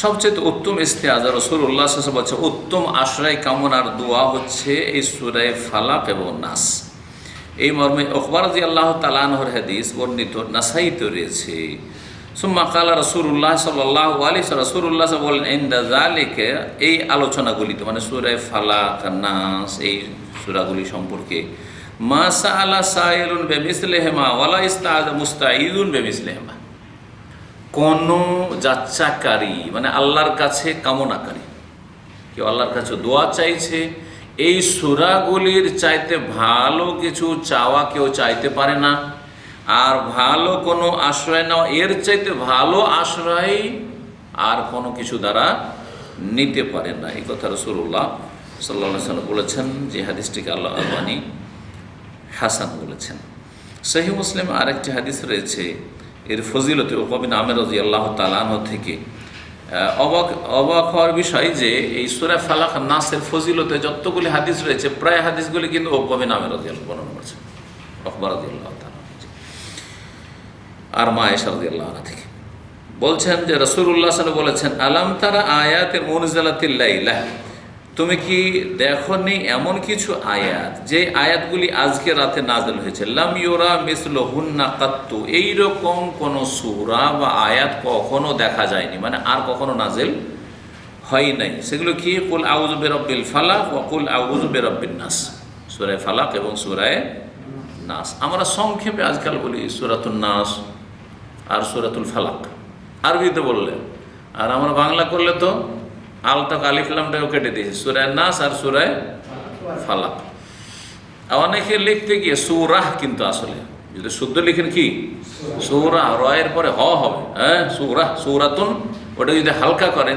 সবচেয়ে উত্তম ইস্তেআজা রসুল্লাহ বলছে, উত্তম আশ্রয় কামনার দোয়া হচ্ছে এই সুরায় ফালাক এবং নাস। এই মর্মে অকবর জি আল্লাহ তালানহর হাদিস বর্ণিত নাসাইতে রয়েছে। সুম্মা কালা রসুল্লাহ সাল্লাহ আলী রসুল্লাহ বলেন, ইন্দা জালেকে এই আলোচনাগুলিতে মানে সুরায় ফালাক, নাস, এই সুরাগুলি সম্পর্কে, মা সা আলা সাইলুন বেমিসলেহেমা ওয়ালা ইস্তাজ মুস্তাইদুন বেমিসলেহেমা কোন যাচ্চাকারী মানে আল্লাহর কাছে কামনাকারী। কেউ আল্লাহর কাছে দোয়া চাইছে, এই সুরাগুলির চাইতে ভালো কিছু চাওয়া কেউ চাইতে পারে না। আর ভালো কোনো আশ্রয় নেওয়া, এর চাইতে ভালো আশ্রয় আর কোনো কিছু দ্বারা নিতে পারে না। এই কথা রসুল্লাহ সাল্লা সাল্লাম বলেছেন, যে হাদিসটিকে আল্লাহ আলবানী হাসান বলেছেন। সহি মুসলিম আরেকটি হাদিস রয়েছে এর ফজিলতে ওকবিন আমের রাজি আল্লাহ তালাহ থেকে। অবাক অবাক হওয়ার বিষয় যে এই সুরা ফালাক নাসের ফজিলতে যতগুলি হাদিস রয়েছে, প্রায় হাদিসগুলি কিন্তু ওকবিন আমের রাজি আল্লাহ বর্ণনা করছেন অকবর রাজি আল্লাহ। আর মা এসা রাজি আল্লাহ থেকে। বলছেন যে রসুল্লাহ সাল বলেছেন, আলাম তারা আয়াতের মনজালাতিল্লাহ তুমি কি দেখো দেখনি এমন কিছু আয়াত যে আয়াতগুলি আজকে রাতে নাজেল হয়েছে? লাম ইউরা মিসল হুন্না কাত্তু। এইরকম কোনো সুরা বা আয়াত কখনো দেখা যায়নি। মানে আর কখনো নাজেল হয় নাই। সেগুলো কি? কুল আউজ বেরব্বিল ফালাক ও কুল আউজ বেরব্বিল নাস। সুরায় ফালাক এবং সুরায় নাস। আমরা সংক্ষেপে আজকাল বলি সুরাতুল নাস আর সুরাতুল ফালাক। আরবিতে বললে। আর আমরা বাংলা করলে তো আলতা কালিফলামটাও কেটে দিয়েছি। সুরায় নাস আর সুরায় ফালাক। অনেকে লিখতে গিয়ে সুরাহ কিন্তু আসলে। যদি শুদ্ধ লিখেন কি? সুরা রয়ের পরে হ হবে হ্যাঁ? সুরাহ, সুরাতুন, ওটা যদি হালকা করেন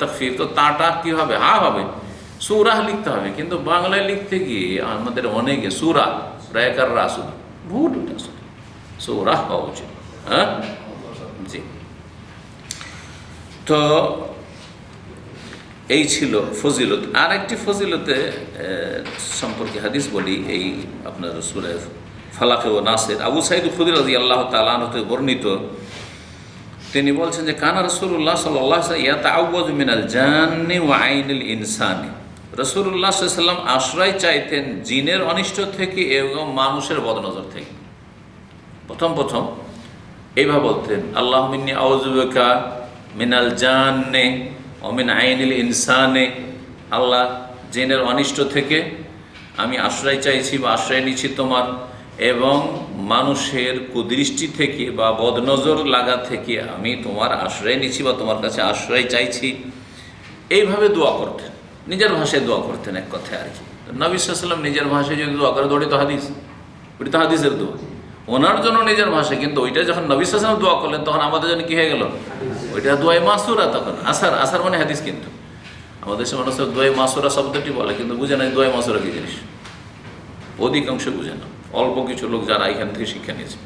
তকফির, তো তাটা কি হবে? হা হবে। সুরাহ লিখতে হবে। কিন্তু বাংলায় লিখতে গিয়ে আমাদের অনেকে সুরা রায়কার রাসুল, ভুল আসলে। সুরাহ হওয়া উচিত হ্যাঁ? জি। তো এই ছিল ফজিলত। আর একটি ফজিলতে সম্পর্কে হাদিস বলি, এই আপনার সুরে ফালাকে ও নাসের। আবু সাইদ খুদির রাজি আল্লাহ তালান হতে বর্ণিত, তিনি বলছেন যে, কানা রসুল্লাহ সাল্লাহ মিনাল জান্নি ও আইনুল ইনসানি। রসুল্লাহ সাল্লাম আশ্রয় চাইতেন জিনের অনিষ্ট থেকে এবং মানুষের বদনজর থেকে। প্রথম প্রথম এইভাবে বলতেন, আল্লাহ মিন্নি আউজুবেকা মিনাল জান্নে অমিন আইনিল ইনসানে, আল্লাহ জেনের অনিষ্ট থেকে আমি আশ্রয় চাইছি বা আশ্রয় নিচ্ছি তোমার, এবং মানুষের কুদৃষ্টি থেকে বা বদনজর লাগা থেকে আমি তোমার আশ্রয় নিচ্ছি বা তোমার কাছে আশ্রয় চাইছি। এইভাবে দোয়া করতেন। নিজের ভাষায় দোয়া করতেন এক কথায় আর কি। নবী নিজের ভাষায় যদি দোয়া করে দৌড়ি তো হাদিস। ওটি তো হাদিসের দোয়া। ওনার জন্য নিজের ভাষা, কিন্তু ওইটা যখন নবী সাল্লাম দোয়া করলেন, তখন আমাদের জন্য কি হয়ে গেল? ওইটা দোয়াই মাসুরা তখন। আসার আসার মানে হাদিস কিন্তু। আমাদের দেশের মানুষের দোয়াই মাসুরা শব্দটি বলে, কিন্তু বুঝে না দোয়াই মাসুরা কি জিনিস। অধিকাংশ বুঝে না। অল্প কিছু লোক যারা এখান থেকে শিক্ষা নিয়েছে।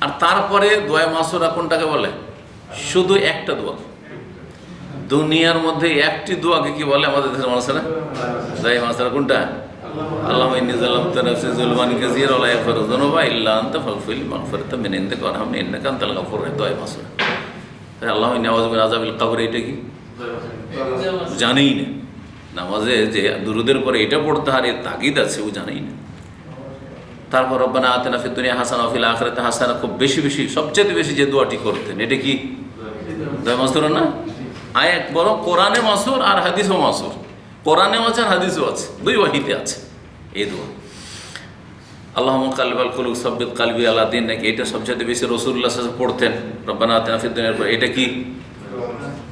আর তারপরে দোয়া মাসুরা কোনটাকে বলে? শুধু একটা দোয়া। দুনিয়ার মধ্যে একটি দোয়াকে কি বলে আমাদের দেশের মানুষেরা? দোয়াই মাসুরা কোনটা? আল্লাহ ইন্নি জালামতু নাফসি যুলমান কাসীরা ওয়া লা ইয়াগফিরু যুনুবা ইল্লা আনতা ফাগফির মাগফিরাতাম মিন ইনদিকা ওয়ারহামনি ইন্নাকা আনতাল গফুর দোয়া আল্লাহ ইন্নি আউযু মিন আযাবিল কবর এটা কি? জানেই না। নামাজে যে দুরুদের পরে এটা পড়তে হারে তাগিদ আছে, ও জানেই না। তারপর রব্বানা আতেনা ফিদ দুনিয়া হাসানা ফিল আখিরাতে হাসানা, খুব বেশি বেশি সবচেয়ে বেশি যে দোয়াটি করতেন, এটা কি? দোয়া মাসুর না? আয়াত বড় কোরআনে মাসুর আর হাদিসও মাসুর। কোরআনেও আছে আর হাদিসও আছে দুই ওয়াহিতে আছে এই দোয়া আল্লাহ কালবাল কুলুক সব্বিদ কালবি আল্লাহ দিন নাকি এটা সবচেয়ে বেশি রসুল্লাহ পড়তেন? রব্বানা আতেনা ফিদ পর এটা কি?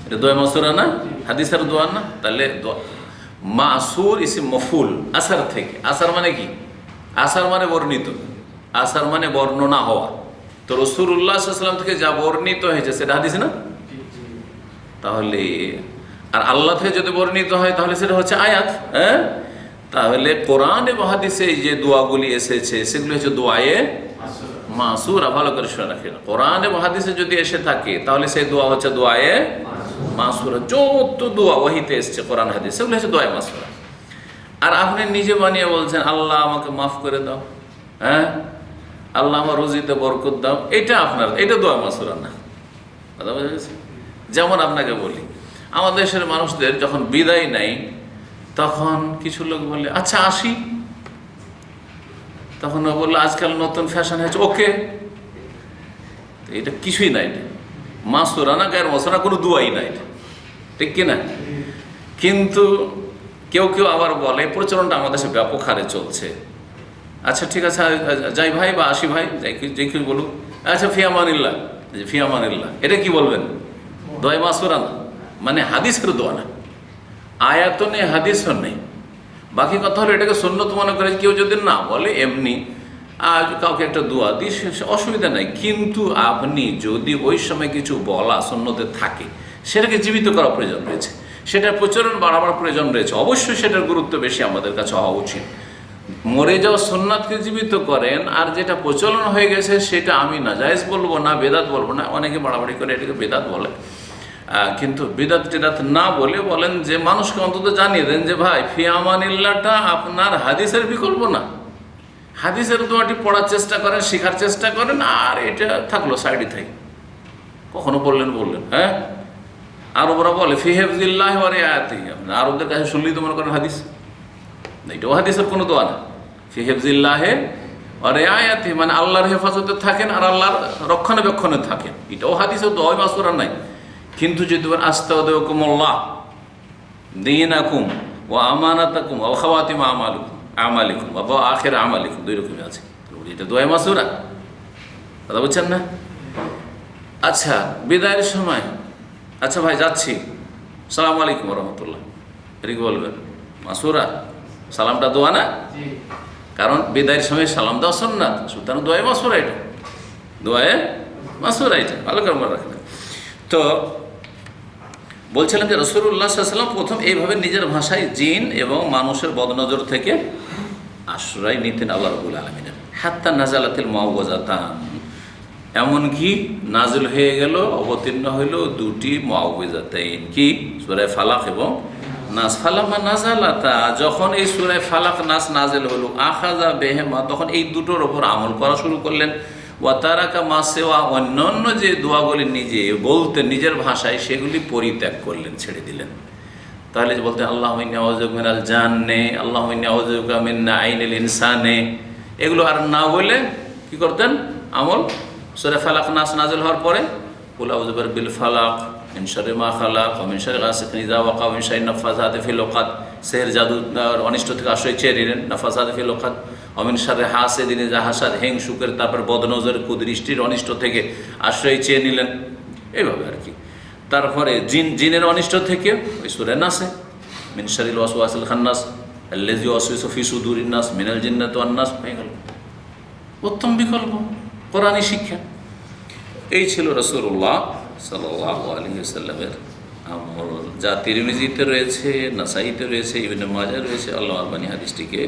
এটা দোয়া মাসুরা না? হাদিসের দোয়া না? তাহলে মাসুর ইসি মফুল আসার থেকে। আসার মানে কি? আসার মানে বর্ণিত। আসার মানে বর্ণনা হওয়া। তো রসুল্লাহ সাল্লাম থেকে যা বর্ণিত হয়েছে সেটা হাদিস না? তাহলে আর আল্লাহ থেকে যদি বর্ণিত হয়, তাহলে সেটা হচ্ছে আয়াত হ্যাঁ? তাহলে কোরআন এবং হাদিসে যে দোয়াগুলি এসেছে, সেগুলি হচ্ছে দোয়ায়ে মাসুরা ভালো করে শুনে রাখেন। কোরআন এবং যদি এসে থাকে, তাহলে সেই দোয়া হচ্ছে দোয়ায়ে মাসুরা। যত দোয়া ওহিতে এসছে, কোরআন, হাদিস, সেগুলো হচ্ছে দোয়ায়ে মাসুরা। আর আপনি নিজে বানিয়ে বলছেন, আল্লাহ আমাকে মাফ করে দাও হ্যাঁ? আল্লাহ আমার রুজিতে বরকত দাও, এটা আপনার, এটা দোয়া মাসুরা না। কথা বোঝা যেমন আপনাকে বলি আমাদের দেশের মানুষদের যখন বিদায় নেয়, তখন কিছু লোক বলে আচ্ছা আসি। তখন ও বলল, আজকাল নতুন ফ্যাশন হয়েছে। ওকে। এটা কিছুই নাই মাসুরা না গায়ের মশলা, কোনো দুয়াই নাই ঠিক কিনা? কিন্তু কেউ কেউ আবার বলে, প্রচলনটা আমাদের দেশে ব্যাপক হারে চলছে। আচ্ছা ঠিক আছে যাই ভাই বা আসি ভাই, যাই যে কেউ বলুক। আচ্ছা ফিয়ামানিল্লাহ যে ফিয়ামানিল্লাহ এটা কি বলবেন? দোয়াই মাসুরা না মানে হাদিসের দোয়া না। আয়াতও নেই, হাদিসও নেই। বাকি কথা হলো এটাকে সন্ন্যত মনে করে কেউ যদি না বলে, এমনি আর কাউকে একটা দোয়া দিই অসুবিধা নাই। কিন্তু আপনি যদি ওই সময় কিছু বলা সন্ন্যতে থাকে, সেটাকে জীবিত করা প্রয়োজন রয়েছে। সেটার প্রচলন বাড়াবার প্রয়োজন রয়েছে। অবশ্যই সেটার গুরুত্ব বেশি আমাদের কাছে হওয়া উচিত। মরে যাওয়া সোননাথকে জীবিত করেন, আর যেটা প্রচলন হয়ে গেছে সেটা আমি না জায়েজ বলব না, বেদাত বলব না, অনেকে বাড়াবাড়ি করে এটাকে বেদাত বলে। কিন্তু বিদাত টিদাত না বলে বলেন যে মানুষকে অন্তত জানিয়ে দেন যে, ভাই ফিয়ামানিল্লাটা আপনার হাদিসের বিকল্প না। হাদিসের দোয়াটি পড়ার চেষ্টা করেন, শেখার চেষ্টা করেন, আর এটা থাকল সাইডে থেকে কখনো বললেন বললেন হ্যাঁ? আরবরা বলে ফিহেফজিল্লাহ আরে আয়াতি আরবদের কাছে শুনলেই তো মনে করেন হাদিস। এটাও হাদিসের কোনো দোয়া না। ফিহেফজিল্লাহে অরে আয়াতি মানে আল্লাহর হেফাজতে থাকেন আর আল্লাহর রক্ষণাবেক্ষণে থাকেন। এটাও হাদিসের দোয়া মাসুরা নাই। কিন্তু যদি বলেন আস্তাউদ্দিনাকুমুল্লাহ দিন আকুম ও আমানাত আকুম ও খাওয়াতিম আমালুকুম আমালিকুম বা আখের আমালিকুম দুই রকমই আছে। এটা দোয়া মাসুরা। কথা বুঝছেন না? আচ্ছা বিদায়ের সময়। আচ্ছা ভাই যাচ্ছি। সালাম আলাইকুম রহমতুল্লাহ। এটা কি বলবেন মাসুরা সালামটা দোয়া না? কারণ বিদায়ের সময় সালাম দেওয়া সন্ন্যাত সুতরাং দোয়াই মাসুরা এটা। দোয়ায় মাসুরা এটা। ভালো করে মনে রাখবেন। তো বলছিলাম যে রসুল্লাহ সাল্লাম প্রথম এইভাবে নিজের ভাষায় জিন এবং মানুষের বদনজর থেকে আশ্রয় নিতেন আল্লাহ রবুল আলমিনের। হাত্তা নাজালাতিল মাওয়াজাতান এমনকি নাজিল হয়ে গেল, অবতীর্ণ হইল দুটি মাওয়াজাতাইন কি? সুরায় ফালাক এবং নাস। ফালামা নাজালাতা, যখন এই সুরায় ফালাক, নাস নাজেল হলো আখাজা বেহেমা, তখন এই দুটোর ওপর আমল করা শুরু করলেন। ওয়াতারাকা মাসেওয়া অন্যান্য যে দোয়াগুলি নিজে বলতে নিজের ভাষায়, সেগুলি পরিত্যাগ করলেন, ছেড়ে দিলেন। তাহলে বলতেন আল্লাহ মিনাল জাননে আল্লাহ মিন্না আইনিল ইনসানে। এগুলো আর না বলে কি করতেন? আমল। সরে ফালাক নাস নাজল হওয়ার পরে কুলাউজুবের বিল ফালাক মিনসারে মা খালাক মিনসারে গাছিক নিজা ওয়াকা মিনসাই নফাজাতে ফিল ওকাত সেহের জাদু অনিষ্ট থেকে আশ্রয় চেয়ে নিলেন নফাজাতে ফিল ওকাত অমিন সারে হাসে দিনে জাহাসাদ হেং সুকের তারপর বদনজর কুদৃষ্টির অনিষ্ট থেকে আশ্রয় চেয়ে নিলেন। এইভাবে আর কি। তারপরে জিন, জিনের অনিষ্ট থেকে ওই সুরে নাসে মিনসারিল ওয়াসওয়াসিল খান্নাস লেজি ওয়াসুইস ফি সুদুরিন নাস, মিনাল জিন্নাত ওয়ান্নাস হয়ে গেল। উত্তম বিকল্প কোরআনী শিক্ষা। এই ছিল রসুল্লাহ সাল্লামের আমল। যা তিরমিজিতে রয়েছে, নাসাইতে রয়েছে, ইবিন মাজা রয়েছে আল্লাহ আলবানী হাদিসটিকে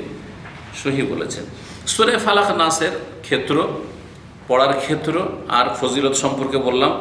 সহি বলেছেন। সুরে ফালাক নাসের ক্ষেত্র পড়ার ক্ষেত্র আর ফজিলত সম্পর্কে বললাম।